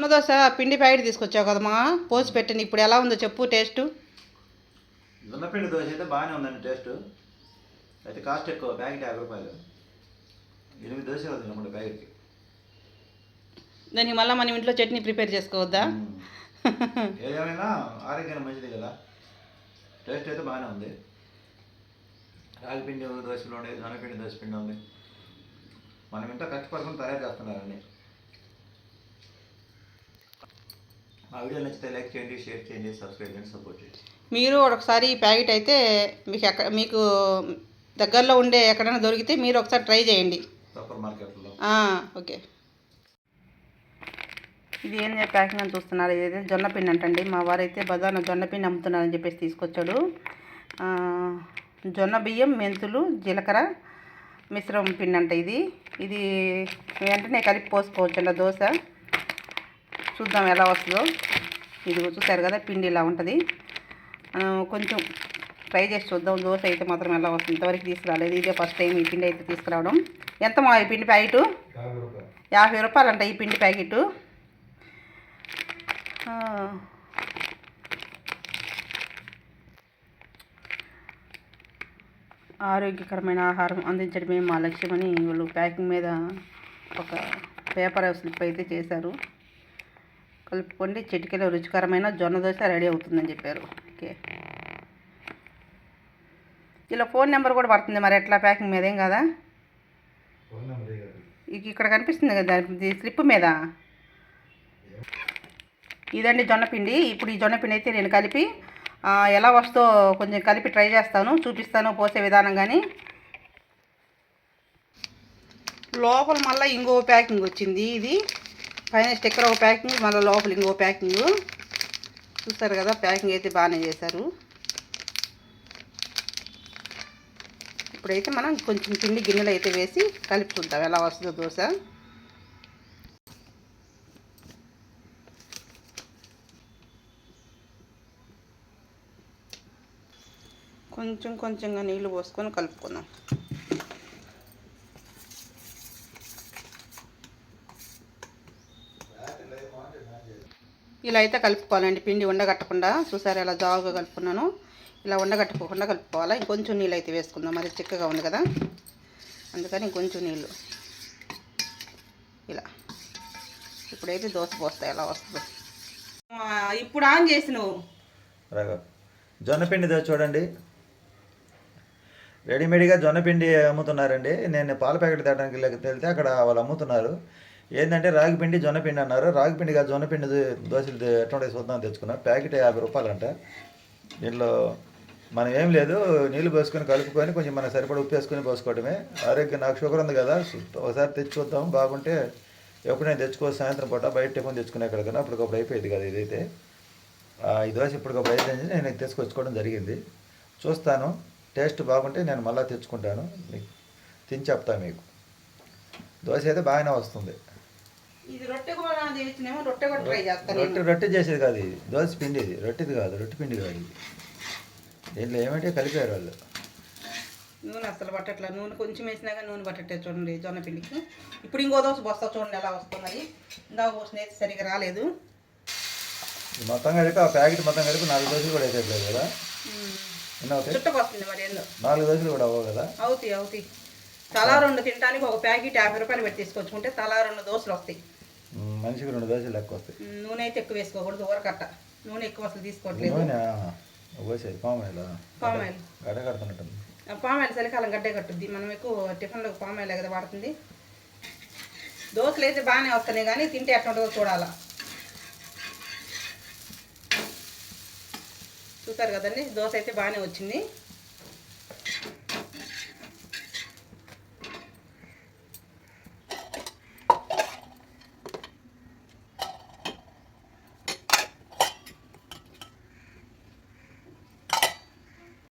జొన్న దోశ పిండి ప్యాకెట్ తీసుకొచ్చావు కదమ్మా. పోసి పెట్టండి ఇప్పుడు ఎలా ఉందో చెప్పు టేస్ట్. జొన్నపిండి దోశ అయితే బాగానే ఉందండి టేస్ట్. అయితే కాస్ట్ ఎక్కువ ప్యాకెట్ యాభై రూపాయలు. ఎనిమిది దోశలు అవుతుంది అన్నమాట ప్యాకెట్కి. దానికి మళ్ళీ మనం ఇంట్లో చట్నీ ప్రిపేర్ చేసుకోవద్దా. ఏదేమైనా ఆరోగ్యానికి మంచిది కదా. టేస్ట్ అయితే బాగానే ఉంది. రాగి పిండి దోశలు ఉండే జొన్నపిండి దోశ పిండి ఉంది. మనం ఇంట్లో కష్టపడుకుని తయారు చేస్తున్నారండి. మా వీడియో నచ్చితే లైక్ చేయండి షేర్ చేయండి సబ్స్క్రైబ్ చేయండి సపోర్ట్ చేయండి. మీరు ఒకసారి ఈ ప్యాకెట్ అయితే మీకు ఎక్కడ మీకు దగ్గరలో ఉండే ఎక్కడైనా దొరికితే మీరు ఒకసారి ట్రై చేయండి. సూపర్ మార్కెట్లో. ఓకే. ఇది ఏం ప్యాకింగ్ అని చూస్తున్నారు? ఇదైతే జొన్న పిండి అంటండి. మా వారైతే బజార్లో జొన్న పిండి అమ్ముతున్నారని చెప్పేసి తీసుకొచ్చాడు. జొన్న బియ్యం మెంతులు జీలకర్ర మిశ్రమం పిండి అంట ఇది. ఇది వెంటనే కలిపి పోసుకోవచ్చు దోశ. చూద్దాం ఎలా వస్తుందో. ఇది చూసారు కదా పిండి ఇలా ఉంటుంది. కొంచెం ట్రై చేసి చూద్దాం. దోశ అయితే మాత్రం ఎలా వస్తుంది? ఇంతవరకు తీసుకురాలేదు. ఇదే ఫస్ట్ టైం ఈ పిండి అయితే తీసుకురావడం. ఎంత మా ఈ పిండి ప్యాకెట్? యాభై రూపాయలు. అంట ఈ పిండి ప్యాకెట్. ఆరోగ్యకరమైన ఆహారం అందించడమే మా లక్ష్యమని వాళ్ళు ప్యాకింగ్ మీద ఒక పేపర్ స్లిప్ అయితే చేశారు. కలుపుకోండి. చిటికెలో రుచికరమైన జొన్న దోశ రెడీ అవుతుందని చెప్పారు. ఓకే. ఇలా ఫోన్ నెంబర్ కూడా పడుతుంది మరి. ఎట్లా ప్యాకింగ్ మీద ఏం కదా? ఇక ఇక్కడ కనిపిస్తుంది కదా. స్లిప్ మీద. ఇదండి జొన్నపిండి ఇప్పుడు ఈ జొన్నపిండి అయితే నేను కలిపి ఎలా వస్తో కొంచెం కలిపి ట్రై చేస్తాను. చూపిస్తాను పోసే విధానం కానీ లోపల మళ్ళీ ఇంకో ప్యాకింగ్ వచ్చింది ఇది. పైన స్టిక్కర్ ఒక ప్యాకింగ్ మళ్ళీ లోపల ఇంకో ప్యాకింగ్. చూస్తారు కదా ప్యాకింగ్ అయితే బాగానే చేశారు. ఇప్పుడైతే మనం కొంచెం పిండి గిన్నెలు అయితే వేసి కలుపుకుంటాం. ఎలా వస్తుందో దోశ. కొంచెం కొంచెంగా నీళ్ళు పోసుకొని కలుపుకుందాం. ఇలా అయితే కలుపుకోవాలండి. పిండి ఉండగట్టకుండా చూసారు ఎలా జావుగా కలుపుకున్నాను. ఇలా ఉండగట్టుకోకుండా కలుపుకోవాలి? ఇంకొంచెం నీళ్ళు అయితే వేసుకుందాం. మరి చిక్కగా ఉంది కదా. అందుకని ఇంకొంచెం నీళ్ళు. ఇలా. ఇప్పుడైతే దోశ పోస్తాయి ఎలా వస్తుందో? ఇప్పుడు ఆన్ చేసి నువ్వు. జొన్నపిండి చూడండి. రెడీమేడ్గా జొన్నపిండి అమ్ముతున్నారండి. నేను పాల ప్యాకెట్ తేడానికి వెళ్తే అక్కడ వాళ్ళు అమ్ముతున్నారు. ఏంటంటే రాగి పిండి జొన్నపిండి అన్నారు. రాగి పిండి కాదు జొన్నపిండి దోశలు తే- ఎటువంటి చూద్దాం తెచ్చుకున్నా. ప్యాకెట్ యాభై రూపాయలంట. దీనిలో మనం ఏం లేదు నీళ్ళు పోసుకొని కలుపుకొని కొంచెం మన సరిపడ ఉప్పు వేసుకొని పోసుకోవడమే. ఆరోగ్యం నాకు షుగర్ ఉంది కదా ఒకసారి తెచ్చి చూద్దాం. బాగుంటే ఎప్పుడైనా తెచ్చుకో సాయంత్రం పూట బయట టిఫిన్ తెచ్చుకునే ఎక్కడికైనా. అప్పటికప్పుడు అయిపోయింది కదా ఇదైతే. ఈ దోశ ఇప్పటికప్పుడు అయిపోయింది నేను తీసుకొచ్చుకోవడం జరిగింది. చూస్తాను. టేస్ట్ బాగుంటే నేను మళ్ళీ తెచ్చుకుంటాను. మీకు తిని చెప్తాను మీకు. దోశ అయితే బాగానే వస్తుంది. ఇది రొట్టె కూడా తెచ్చినేమో రొట్టె కూడా ట్రై చేస్తాను రొట్టె రొట్టె చేసేది కాదు ఇది. దోశ పిండి ఇది రొట్టెది కాదు రొట్టె పిండి కాదు ఇది. దీంట్లో ఏమంటే కలిపారు వాళ్ళు. నూనె అసలు పట్టట్లా. నూనె కొంచెం వేసినా కానీ నూనె పట్టట్టే చూడండి జొన్న పిండికి. ఇప్పుడు ఇంకో దోశ పోస్తా చూడండి ఎలా వస్తున్నాయి ఇందాక పోసిన అయితే సరిగా రాలేదు. మొత్తం కలిపి ఆ ప్యాకెట్ మొత్తం కలిపి నాలుగు దోశలు కూడా వేసేట్లేదు కదా. ఎన్ని అవుతాయి చుట్టకు వస్తుంది మరి ఏందో నాలుగు దోశలు కూడా అవ్వవు కదా. అవుతాయి అవుతాయి. తలా రెండు తినడానికి ఒక ప్యాకెట్ యాభై రూపాయలు పెట్టి తీసుకొచ్చుకుంటే తలా రెండు దోశలు వస్తాయి. మనిషికి రెండు దోశలు లెక్క వస్తాయి. నూనె అయితే ఎక్కువ వేసుకోకూడదు ఊరకట్ట. నూనె ఎక్కువ అసలు తీసుకోవట్లేదు. నూనె పోసేది పామాయిల్. పామాయిల్. గడ్డ కడుతున్నట్టుంది. ఆ పామాయిల్ చలికాలం గడ్డే కట్టుద్ది. మనం ఎక్కువ టిఫిన్లకు పామాయిల్ కదా వాడుతుంది. దోశలు అయితే బాగానే వస్తున్నాయి కానీ తింటే ఎట్లా ఉంటుందో చూడాలా. చూసారు కదండి? దోశ అయితే బాగానే వచ్చింది.